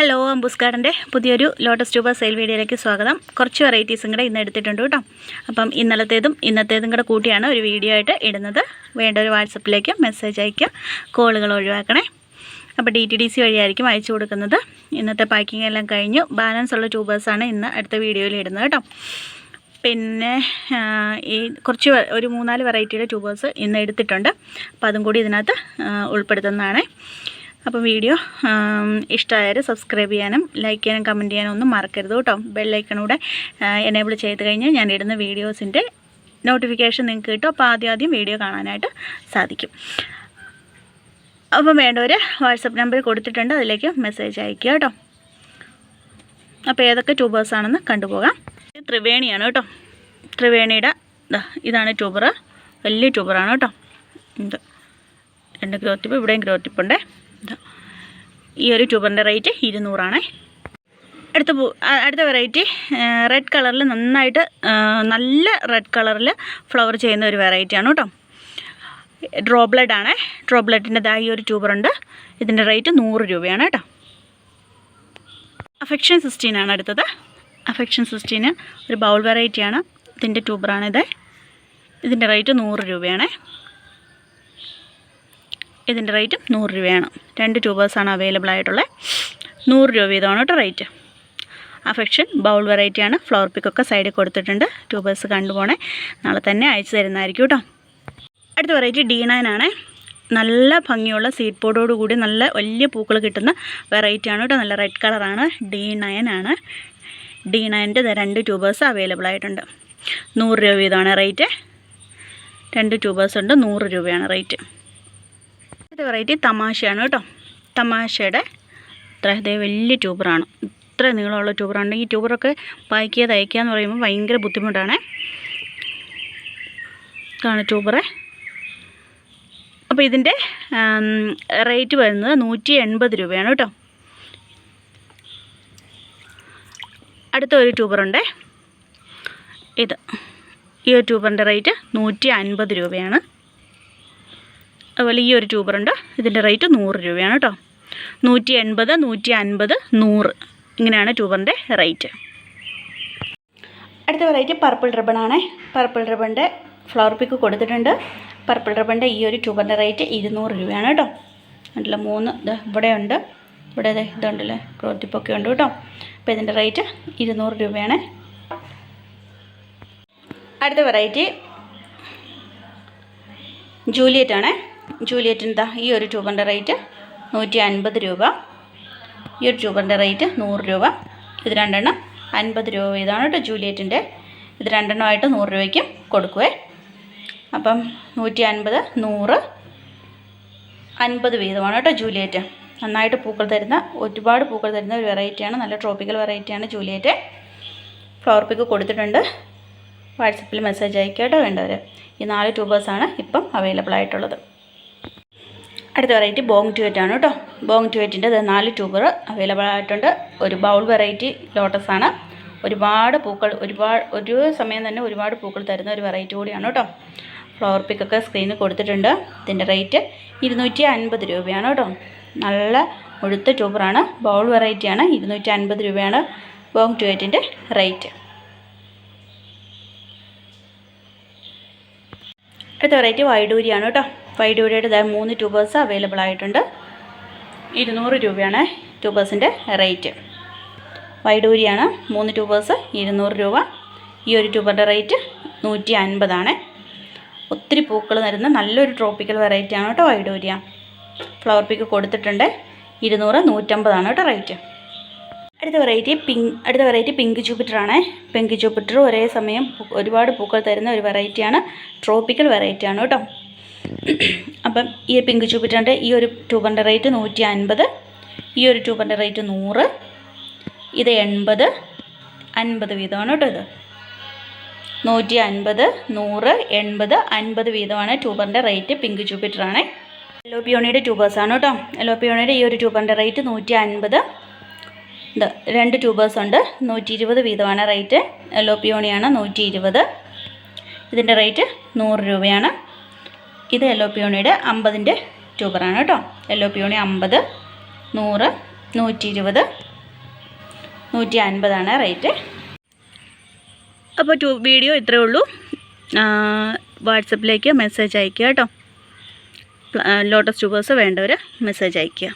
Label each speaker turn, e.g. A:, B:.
A: Hello അംബൂസ് ഗാർഡന്റെ പുതിയൊരു lotus ട്യൂബ sale വീഡിയോയിലേക്ക് സ്വാഗതം. കുറച്ച് വെറൈറ്റീസും കൂടെ ഇന്ന് എടുത്തിട്ടുണ്ട് കേട്ടോ. അപ്പം ഇന്നലത്തേതും ഇന്നത്തേതും കൂടെ കൂട്ടിയാണ് ഒരു വീഡിയോ ആയിട്ട് ഇടുന്നത്. വേണ്ട ഒരു വാട്സപ്പിലേക്ക് മെസ്സേജ് അയയ്ക്കുക കോളുകൾ ഒഴിവാക്കണേ. അപ്പോൾ ഡി ടി ഡി സി വഴിയായിരിക്കും അയച്ചു കൊടുക്കുന്നത്. ഇന്നത്തെ പാക്കിംഗ് എല്ലാം കഴിഞ്ഞു. ബാലൻസ് ഉള്ള ട്യൂബേഴ്സാണ് ഇന്ന് അടുത്ത വീഡിയോയിൽ ഇടുന്നത് കേട്ടോ. പിന്നെ ഈ കുറച്ച് ഒരു മൂന്നാൽ വെറൈറ്റിയുടെ ട്യൂബേഴ്സ് ഇന്ന് എടുത്തിട്ടുണ്ട്. അപ്പോൾ അതും കൂടി ഇതിനകത്ത് ഉൾപ്പെടുത്തുന്നതാണേ. അപ്പോൾ വീഡിയോ ഇഷ്ടമായാൽ സബ്സ്ക്രൈബ് ചെയ്യാനും ലൈക്ക് ചെയ്യാനും കമന്റ് ചെയ്യാനും ഒന്നും മറക്കരുത് കേട്ടോ. ബെല്ലൈക്കണൂടെ എനേബിൾ ചെയ്ത് കഴിഞ്ഞാൽ ഞാൻ ഇടുന്ന വീഡിയോസിന്റെ നോട്ടിഫിക്കേഷൻ നിങ്ങൾക്ക് കിട്ടും. അപ്പോൾ ആദ്യം ആദ്യം വീഡിയോ കാണാനായിട്ട് സാധിക്കും. അപ്പം വേണ്ടവർ വാട്സപ്പ് നമ്പർ കൊടുത്തിട്ടുണ്ട്. അതിലേക്ക് മെസ്സേജ് അയക്കുക കേട്ടോ. അപ്പോൾ ഏതൊക്കെ ട്യൂബേഴ്സ് ആണെന്ന് കണ്ടുപോകാം. ത്രിവേണിയാണ് കേട്ടോ. ത്രിവേണിയുടെ ഇതാണ് ട്യൂബർ വലിയ ട്യൂബറാണ് കേട്ടോ. ഇത് രണ്ട് ഗ്രോത്തിപ്പ് ഇവിടെയും ഗ്രോത്തിപ്പുണ്ടേ. ഈ ഒരു ട്യൂബറിന്റെ റേറ്റ് ഇരുന്നൂറാണേ. അടുത്ത പൂ അടുത്ത വെറൈറ്റി റെഡ് കളറിൽ നന്നായിട്ട് നല്ല റെഡ് കളറിൽ ഫ്ലവർ ചെയ്യുന്ന ഒരു വെറൈറ്റിയാണ് കേട്ടോ. ഡ്രോബ്ലഡ് ആണ്. ഡ്രോബ്ലഡിന്റെ ദാ ഈ ഒരു ട്യൂബറുണ്ട്. ഇതിന്റെ റേറ്റ് നൂറ് രൂപയാണ് കേട്ടോ. അഫെക്ഷൻ സിസ്റ്റീൻ ആണ് അടുത്തത്. അഫെക്ഷൻ സിസ്റ്റീന് ഒരു ബൗൾ വെറൈറ്റിയാണ് ഇതിന്റെ ട്യൂബറാണിത്. ഇതിന്റെ റേറ്റ് നൂറ് രൂപയാണ്. ഇതിന്റെ റേറ്റ് നൂറ് രൂപയാണ്. രണ്ട് ട്യൂബേഴ്സാണ് അവൈലബിൾ ആയിട്ടുള്ളത് നൂറ് രൂപ വീതമാണ് കേട്ടോ റേറ്റ്. അഫെക്ഷൻ ബൗൾ വെറൈറ്റിയാണ് ഫ്ലവർ പിക്കൊക്കെ സൈഡിൽ കൊടുത്തിട്ടുണ്ട്. ട്യൂബേഴ്സ് കണ്ടുപോണേ നാളെ തന്നെ അയച്ചു തരുന്നതായിരിക്കും കേട്ടോ അടുത്ത വെറൈറ്റി ഡി നയൻ ആണ്. നല്ല ഭംഗിയുള്ള സീഡ് പോഡോട് കൂടി നല്ല വലിയ പൂക്കൾ കിട്ടുന്ന വെറൈറ്റിയാണ് കേട്ടോ നല്ല റെഡ് കളറാണ് ഡി നയൻ ആണ്. ഡി നയന്റെ രണ്ട് ട്യൂബേഴ്സ് അവൈലബിൾ ആയിട്ടുണ്ട്. നൂറ് രൂപ വീതമാണ് റേറ്റ് രണ്ട് ട്യൂബേഴ്സ് ഉണ്ട്. നൂറ് രൂപയാണ് റേറ്റ് ഇത് വെറൈറ്റി തമാശയാണ് കേട്ടോ. തമാശയുടെ ഇത്ര ഇതേ വലിയ ട്യൂബറാണ് ഇത്ര നീളമുള്ള ട്യൂബറാണ് ഈ ട്യൂബറൊക്കെ പാക്ക് ചെയ്ത് അയക്കുക എന്ന് പറയുമ്പോൾ ഭയങ്കര ബുദ്ധിമുട്ടാണ്. ഇതാണ് ട്യൂബറ് അപ്പോൾ ഇതിന്റെ റേറ്റ് വരുന്നത് നൂറ്റി എൺപത് രൂപയാണ് കേട്ടോ. അടുത്ത ഒരു ട്യൂബറുണ്ട് ഇത്. ഈ ട്യൂബറിന്റെ റേറ്റ് നൂറ്റി അൻപത് രൂപയാണ്. അതുപോലെ ഈ ഒരു ട്യൂബറുണ്ട് ഇതിന്റെ റേറ്റ് നൂറ് രൂപയാണ് കേട്ടോ. നൂറ്റി എൺപത് നൂറ്റി അൻപത് നൂറ്. ഇങ്ങനെയാണ് ട്യൂബറിന്റെ റേറ്റ്. അടുത്ത വെറൈറ്റി പർപ്പിൾ റിബണാണ്. പർപ്പിൾ റിബണിന്റെ ഫ്ലവർ പിക്ക് കൊടുത്തിട്ടുണ്ട്. പർപ്പിൾ റിബണിന്റെ ഈ ഒരു ട്യൂബറിന്റെ റേറ്റ് ഇരുന്നൂറ് രൂപയാണ് കേട്ടോ. അതിൽ മൂന്ന് ഇത് ഇവിടെയുണ്ട് ഇവിടെ ദേ ഇതുണ്ടല്ലേ ക്രോത്തിപ്പൊക്കെ ഉണ്ട് കേട്ടോ. അപ്പോൾ ഇതിന്റെ റേറ്റ് ഇരുന്നൂറ് രൂപയാണ്. അടുത്ത വെറൈറ്റി ജൂലിയറ്റ് ആണ് ജൂലിയറ്റിന് ദാ ഈ ഒരു ട്യൂബറിന്റെ റേറ്റ് നൂറ്റി അൻപത് രൂപ. ഈ ഒരു ട്യൂബറിന്റെ റേറ്റ് നൂറ് രൂപ. ഇത് രണ്ടെണ്ണം അൻപത് രൂപ ഇതാണ് കേട്ടോ ജൂലിയറ്റിന്റെ. ഇത് രണ്ടെണ്ണമായിട്ട് നൂറ് രൂപയ്ക്കും കൊടുക്കുവേ. അപ്പം നൂറ്റി അൻപത് നൂറ് അൻപത് വീതമാണ് കേട്ടോ ജൂലിയറ്റ്. നന്നായിട്ട് പൂക്കൾ തരുന്ന ഒരുപാട് പൂക്കൾ തരുന്ന ഒരു വെറൈറ്റിയാണ് നല്ല ട്രോപ്പിക്കൽ വെറൈറ്റിയാണ് ജൂലിയറ്റ്. ഫ്ലവർ പിക്ക് കൊടുത്തിട്ടുണ്ട്. വാട്സപ്പിൽ മെസ്സേജ് അയക്കാട്ടോ വേണ്ടവർ ഈ നാല് ട്യൂബേഴ്സാണ് ഇപ്പം അവൈലബിൾ ആയിട്ടുള്ളത് അടുത്ത വെറൈറ്റി ബോങ് ട്യൂറ്റ് ആണ് കേട്ടോ ബോങ് ട്യൂറ്റിന്റെ നാല് ട്യൂബർ അവൈലബിൾ ആയിട്ടുണ്ട്. ഒരു ബൗൾ വെറൈറ്റി ലോട്ടസ് ആണ്. ഒരുപാട് പൂക്കൾ ഒരുപാട് ഒരു സമയം തന്നെ ഒരുപാട് പൂക്കൾ തരുന്ന ഒരു വെറൈറ്റി കൂടിയാണ് കേട്ടോ ഫ്ലവർ പിക്കൊക്കെ സ്ക്രീനിൽ കൊടുത്തിട്ടുണ്ട്. ഇതിന്റെ റേറ്റ് ഇരുന്നൂറ്റി അൻപത് രൂപയാണ് കേട്ടോ നല്ല മുഴുത്ത ട്യൂബറാണ് ബൗൾ വെറൈറ്റിയാണ് ഇരുന്നൂറ്റി അൻപത് രൂപയാണ് ബോങ് ട്യൂറ്റിന്റെ റേറ്റ് അടുത്ത വെറൈറ്റി വൈഡൂരിയാണ് കേട്ടോ വൈഡൂരിയുടെ ദാ മൂന്ന് ട്യൂബേഴ്സ് അവൈലബിൾ ആയിട്ടുണ്ട്. ഇരുന്നൂറ് രൂപയാണ് ട്യൂബേഴ്സിന്റെ റേറ്റ് വൈഡൂരിയാണ് മൂന്ന് ട്യൂബേഴ്സ് ഇരുന്നൂറ് രൂപ. ഈ ഒരു ട്യൂബറിന്റെ റേറ്റ് നൂറ്റി അൻപതാണ് ഒത്തിരി പൂക്കൾ തരുന്ന നല്ലൊരു ട്രോപ്പിക്കൽ വെറൈറ്റി ആണ് കേട്ടോ വൈഡൂരിയ ഫ്ലവർ പിക്ക് കൊടുത്തിട്ടുണ്ട്. ഇരുന്നൂറ് നൂറ്റമ്പതാണ് കേട്ടോ റേറ്റ് അടുത്ത വെറൈറ്റി പിങ്ക് അടുത്ത വെറൈറ്റി പിങ്ക് ജൂപ്പിറ്ററാണ് പിങ്ക് ജൂപ്പിറ്റർ ഒരേ സമയം ഒരുപാട് പൂക്കൾ തരുന്ന ഒരു വെറൈറ്റിയാണ് ട്രോപ്പിക്കൽ വെറൈറ്റിയാണ് കേട്ടോ. അപ്പം ഈ പിങ്ക് ജൂപ്പിറ്ററിന്റെ ഈ ഒരു ട്യൂബറിന്റെ റേറ്റ് നൂറ്റി അൻപത് ഈ ഒരു ട്യൂബറിന്റെ റേറ്റ് നൂറ് ഇത് എൺപത് അൻപത് വീതമാണ് കേട്ടോ ഇത്. നൂറ്റി അൻപത് നൂറ് എൺപത് അൻപത് വീതമാണ് ട്യൂബറിന്റെ റേറ്റ് പിങ്ക് ജൂപ്പിറ്ററാണ് എല്ലോ പിയോണിയുടെ ട്യൂബേഴ്സാണ് കേട്ടോ. എല്ലോ പിയോണിയുടെ ഈ ഒരു ട്യൂബറിന്റെ റേറ്റ് നൂറ്റി അൻപത് ഇത് രണ്ട് ട്യൂബേഴ്സ് ഉണ്ട് നൂറ്റി ഇരുപത് വീതമാണ് റേറ്റ്. എല്ലോ പിയോണിയാണ് നൂറ്റി ഇരുപത് ഇതിന്റെ റേറ്റ് നൂറ് രൂപയാണ്. ഇത് എല്ലോ പിയോണിയുടെ അമ്പതിന്റെ ട്യൂബറാണ് കേട്ടോ. എല്ലോ പിയോണി അമ്പത് നൂറ് നൂറ്റി ഇരുപത് നൂറ്റി അൻപതാണ് റേറ്റ്. അപ്പോൾ ട്യൂ വീഡിയോ ഇത്രയേ ഉള്ളൂ. വാട്സപ്പിലേക്ക് മെസ്സേജ് അയയ്ക്കുക കേട്ടോ. ലോട്ടസ് ട്യൂബേഴ്സ് വേണ്ടവർ മെസ്സേജ് അയയ്ക്കുക